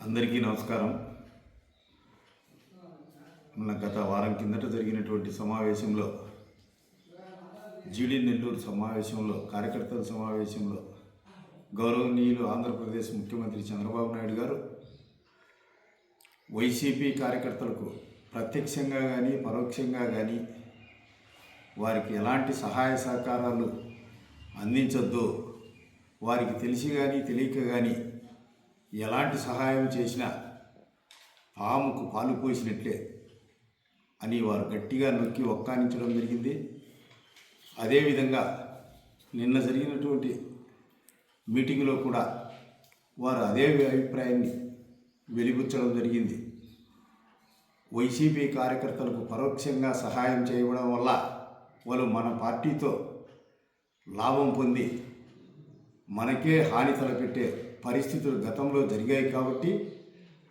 అందరికీ నమస్కారం. మన గత వారం కిందట జరిగినటువంటి సమావేశంలో జీడీ నెల్లూరు సమావేశంలో కార్యకర్తల సమావేశంలో గౌరవనీయులు ఆంధ్రప్రదేశ్ ముఖ్యమంత్రి చంద్రబాబు నాయుడు గారు వైసీపీ కార్యకర్తలకు ప్రత్యక్షంగా కానీ పరోక్షంగా కానీ వారికి ఎలాంటి సహాయ సహకారాలు అందించొద్దు వారికి తెలిసి కానీ తెలియక కానీ ఎలాంటి సహాయం చేసినా పాముకు పాలు పోసినట్లే అని వారు గట్టిగా నొక్కి ఒక్కానించడం జరిగింది. అదేవిధంగా నిన్న జరిగినటువంటి మీటింగ్లో కూడా వారు అదే అభిప్రాయాన్ని వెలిబుచ్చడం జరిగింది. వైసీపీ కార్యకర్తలకు పరోక్షంగా సహాయం చేయడం వల్ల వాళ్ళు మన పార్టీతో లాభం పొంది మనకే హాని తలపెట్టే పరిస్థితులు గతంలో జరిగాయి కాబట్టి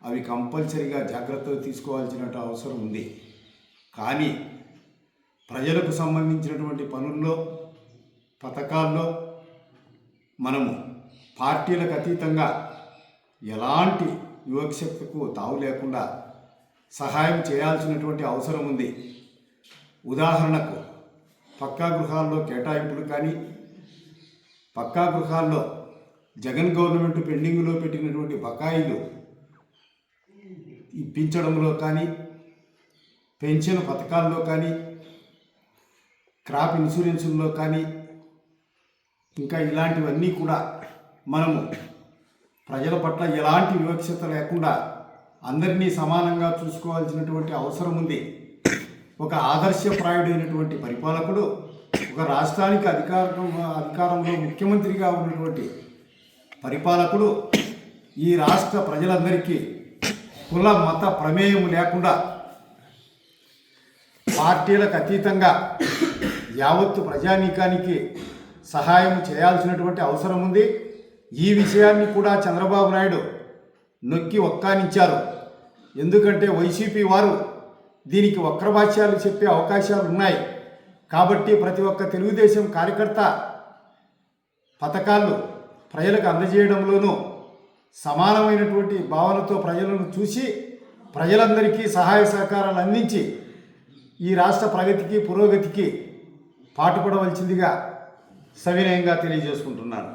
అవి కంపల్సరిగా జాగ్రత్తలు తీసుకోవాల్సిన అవసరం ఉంది. కానీ ప్రజలకు సంబంధించినటువంటి పనుల్లో పథకాల్లో మనము పార్టీలకు అతీతంగా ఎలాంటి వివక్షతకు తావు లేకుండా సహాయం చేయాల్సినటువంటి అవసరం ఉంది. ఉదాహరణకు పక్కా గృహాల్లో కేటాయింపులు కానీ పక్కా గృహాల్లో జగన్ గవర్నమెంట్ పెండింగ్లో పెట్టినటువంటి బకాయిలు ఇప్పించడంలో కానీ పెన్షన్ పథకాల్లో కానీ క్రాప్ ఇన్సూరెన్స్లో కానీ ఇంకా ఇలాంటివన్నీ కూడా మనము ప్రజల పట్ల ఎలాంటి వివక్షత లేకుండా అందరినీ సమానంగా చూసుకోవాల్సినటువంటి అవసరం ఉంది. ఒక ఆదర్శప్రాయుడైనటువంటి పరిపాలకుడు ఒక రాష్ట్రానికి అధికారం అధికారంలో ముఖ్యమంత్రిగా ఉన్నటువంటి పరిపాలకుడు ఈ రాష్ట్ర ప్రజలందరికీ కుల మత ప్రమేయం లేకుండా పార్టీలకు అతీతంగా యావత్తు ప్రజానీకానికి సహాయం చేయాల్సినటువంటి అవసరం ఉంది. ఈ విషయాన్ని కూడా చంద్రబాబు నాయుడు నొక్కి ఒక్కానించారు. ఎందుకంటే వైసీపీ వారు దీనికి వక్రభాష్యాలు చెప్పే అవకాశాలు ఉన్నాయి. కాబట్టి ప్రతి ఒక్క తెలుగుదేశం కార్యకర్త పథకాలు ప్రజలకు అందజేయడంలోనూ సమానమైనటువంటి భావనతో ప్రజలను చూసి ప్రజలందరికీ సహాయ సహకారాలు అందించి ఈ రాష్ట్ర ప్రగతికి పురోగతికి పాటుపడవలసిందిగా సవినయంగా తెలియజేసుకుంటున్నాను.